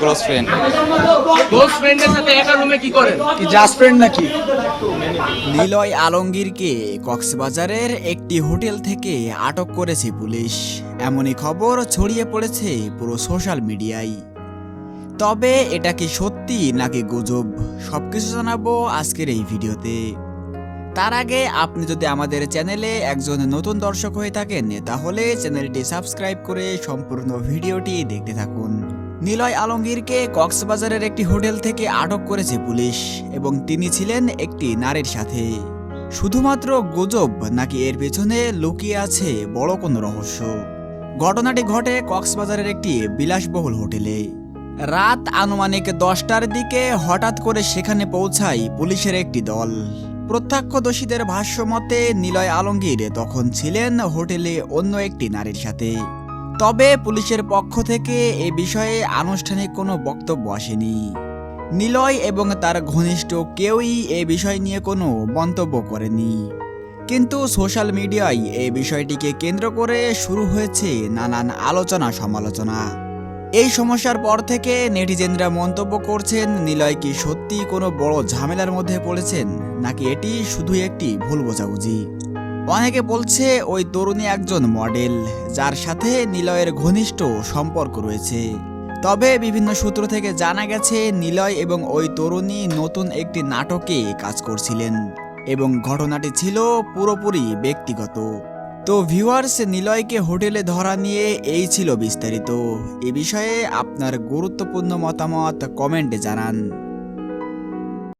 Close friend close ফ্রেন্ডের সাথে একা রুমে কি করেন? কি জাস্ট ফ্রেন্ড নাকি? নিলয় আলমগীরকে কক্সবাজারের একটি হোটেল থেকে আটক করেছে পুলিশ। এমনই খবর ছড়িয়ে পড়েছে পুরো সোশ্যাল মিডিয়ায়। তবে এটা কি সত্যি নাকি গুজব? সবকিছু জানাব আজকের এই ভিডিওতে। তার আগে আপনি যদি আমাদের চ্যানেলে একজন নতুন দর্শক হয়ে থাকেন তাহলে চ্যানেলটি সাবস্ক্রাইব করে সম্পূর্ণ ভিডিওটি দেখতে থাকুন। নিলয় আলমগীরকে কক্সবাজারের একটি হোটেল থেকে আটক করেছে পুলিশ এবং তিনি ছিলেন একটি নারীর সাথে। শুধুমাত্র গুজব নাকি এর পেছনে লুকিয়ে আছে বড় কোনো রহস্য। ঘটনাটি ঘটে কক্সবাজারের একটি বিলাসবহুল হোটেলে। রাত আনুমানিক দশটার দিকে হঠাৎ করে সেখানে পৌঁছায় পুলিশের একটি দল। প্রত্যক্ষদর্শীদের ভাষ্য মতে নিলয় আলমগীর তখন ছিলেন হোটেলে অন্য একটি নারীর সাথে। তবে পুলিশের পক্ষ থেকে এ বিষয়ে আনুষ্ঠানিক কোনো বক্তব্য আসেনি। নিলয় এবং তার ঘনিষ্ঠ কেউই এ বিষয় নিয়ে কোনো মন্তব্য করেনি। কিন্তু সোশ্যাল মিডিয়ায় এই বিষয়টিকে কেন্দ্র করে শুরু হয়েছে নানান আলোচনা সমালোচনা। এই সমস্যার পর থেকে নেটিজেনরা মন্তব্য করছেন, নিলয় কি সত্যি কোনো বড় ঝামেলার মধ্যে পড়েছেন, নাকি এটি শুধু একটি ভুল বোঝাবুঝি? অনেকে বলছে ওই তরুণী একজন মডেল, যার সাথে নিলয়ের ঘনিষ্ঠ সম্পর্ক রয়েছে। তবে বিভিন্ন সূত্র থেকে জানা গেছে, নিলয় এবং ওই তরুণী নতুন একটি নাটকে কাজ করছিলেন এবং ঘটনাটি ছিল পুরোপুরি ব্যক্তিগত। তো ভিউয়ার্স নিলয়কে হোটেলে ধরা নিয়ে এই ছিল বিস্তারিত। এ বিষয়ে আপনার গুরুত্বপূর্ণ মতামত কমেন্টে জানান।